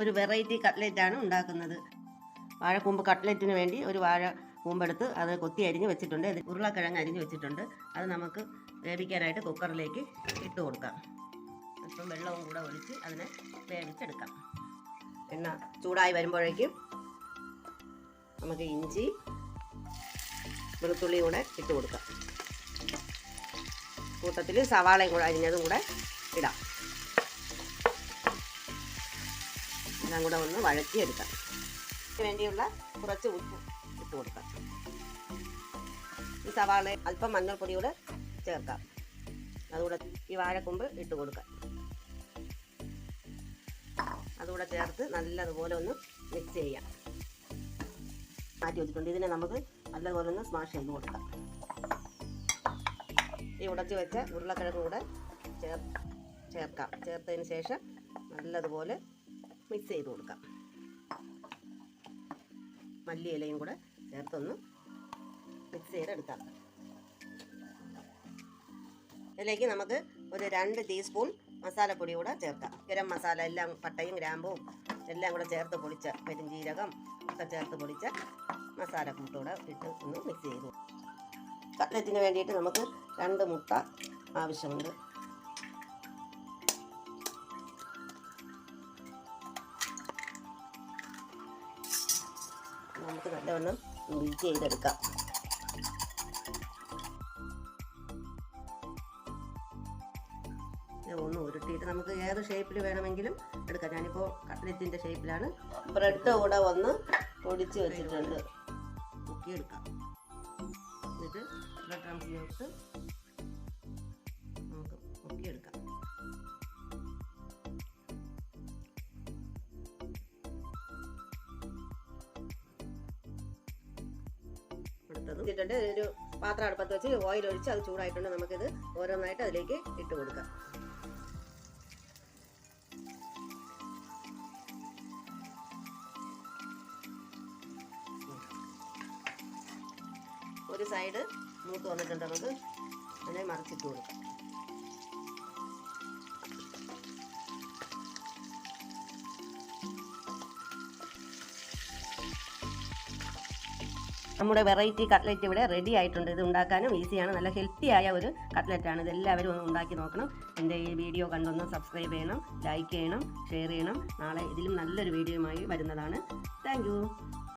ഒരു വെറൈറ്റി കട്ട്ലറ്റാണ് ഉണ്ടാക്കുന്നത്. വാഴക്കൂമ്പ് കട്ട്ലറ്റിന് വേണ്ടി ഒരു വാഴ കൂമ്പെടുത്ത് അത് കൊത്തി അരിഞ്ഞ് വെച്ചിട്ടുണ്ട്. ഉരുളക്കിഴങ്ങ് അരിഞ്ഞ് വെച്ചിട്ടുണ്ട്. അത് നമുക്ക് വേവിക്കാനായിട്ട് കുക്കറിലേക്ക് ഇട്ട് കൊടുക്കാം. ഇപ്പം വെള്ളവും കൂടെ ഒഴിച്ച് അതിനെ വേവിച്ചെടുക്കാം. എണ്ണ ചൂടായി വരുമ്പോഴേക്കും നമുക്ക് ഇഞ്ചി വെളുത്തുള്ളിയും കൂടെ ഇട്ട് കൊടുക്കാം. കൂട്ടത്തിൽ സവാളയും കൂടെ അരിഞ്ഞതും കൂടെ ഇടാം. എല്ലാം കൂടെ ഒന്ന് വഴറ്റിയെടുക്കാം. വേണ്ടിയുള്ള കുറച്ച് ഉപ്പ് ഇട്ട് കൊടുക്കാം. ഈ സവാള അല്പം മഞ്ഞൾപ്പൊടി കൂടെ ചേർക്കാം. അതുകൂടെ ഈ വാഴക്കൊമ്പ് ഇട്ട് കൊടുക്കാം. അതുകൂടെ ചേർത്ത് നല്ലതുപോലെ ഒന്ന് മിക്സ് ചെയ്യാം. മാറ്റി വെച്ചിട്ടുണ്ട്. ഇതിനെ നമുക്ക് നല്ലതുപോലെ ഒന്ന് സ്മാഷ് ചെയ്ത് കൊടുക്കാം. ഈ ഉടച്ചു വെച്ച ഉരുളക്കിഴങ്ങ് കൂടെ ചേർ ചേർക്കാം. ചേർത്തതിന് ശേഷം നല്ലതുപോലെ മിക്സ് ചെയ്ത് കൊടുക്കാം. മല്ലി ഇലയും കൂടെ ചേർത്തൊന്ന് മിക്സ് ചെയ്തെടുക്കാം. ഇതിലേക്ക് നമുക്ക് ഒരു രണ്ട് ടീസ്പൂൺ മസാലപ്പൊടി കൂടെ ചേർക്കാം. ഗരം മസാല എല്ലാം പട്ടയും ഗ്രാമ്പും എല്ലാം കൂടെ ചേർത്ത് പൊടിച്ച പെരുംജീരകം ഒക്കെ ചേർത്ത് പൊടിച്ച മസാല കൂട്ടൂടെ ഇട്ട് ഒന്ന് മിക്സ് ചെയ്തു കട്ട്ലറ്റിന് വേണ്ടിയിട്ട് നമുക്ക് രണ്ട് മുട്ട ആവശ്യമുണ്ട്. നമുക്ക് നല്ലവണ്ണം ബീറ്റ് ചെയ്തെടുക്കാം. ഒന്ന് ഉരുട്ടിയിട്ട് നമുക്ക് ഏത് ഷേപ്പിൽ വേണമെങ്കിലും എടുക്കാം. ഞാനിപ്പോൾ കട്ട്ലറ്റിന്റെ ഷേപ്പിലാണ് ബ്രെഡ് കൂടെ വന്ന് പൊടിച്ച് വെച്ചിട്ടുണ്ട്. മുക്കിയെടുക്കാം. എന്നിട്ട് ബ്രെഡ് ക്രംസിനകത്ത് നമുക്ക് മുക്കിയെടുക്കാം. എടുത്തതും ഇട്ടിട്ടുണ്ട്. ഒരു പാത്രം അടുപ്പത്ത് വെച്ച് ഓയിൽ ഒഴിച്ച് അത് ചൂടായിട്ടുണ്ട്. നമുക്കിത് ഓരോന്നായിട്ട് അതിലേക്ക് ഇട്ട് കൊടുക്കാം. ഒരു സൈഡ് മൂത്ത് വന്നിട്ടുണ്ട്. നമുക്ക് അതിനെ മറിച്ചിട്ട് കൊടുക്കാം. നമ്മുടെ വെറൈറ്റി കട്ട്ലറ്റ് ഇവിടെ റെഡി ആയിട്ടുണ്ട്. ഇത് ഉണ്ടാക്കാനും ഈസിയാണ് നല്ല ഹെൽത്തി ആയ ഒരു കട്ട്ലറ്റാണ് ഇത് എല്ലാവരും ഒന്ന് ഉണ്ടാക്കി നോക്കണം. എന്റെ ഈ വീഡിയോ കണ്ടൊന്ന് സബ്സ്ക്രൈബ് ചെയ്യണം ലൈക്ക് ചെയ്യണം ഷെയർ ചെയ്യണം. നാളെ ഇതിലും നല്ലൊരു വീഡിയോയുമായി വരുന്നതാണ്. താങ്ക്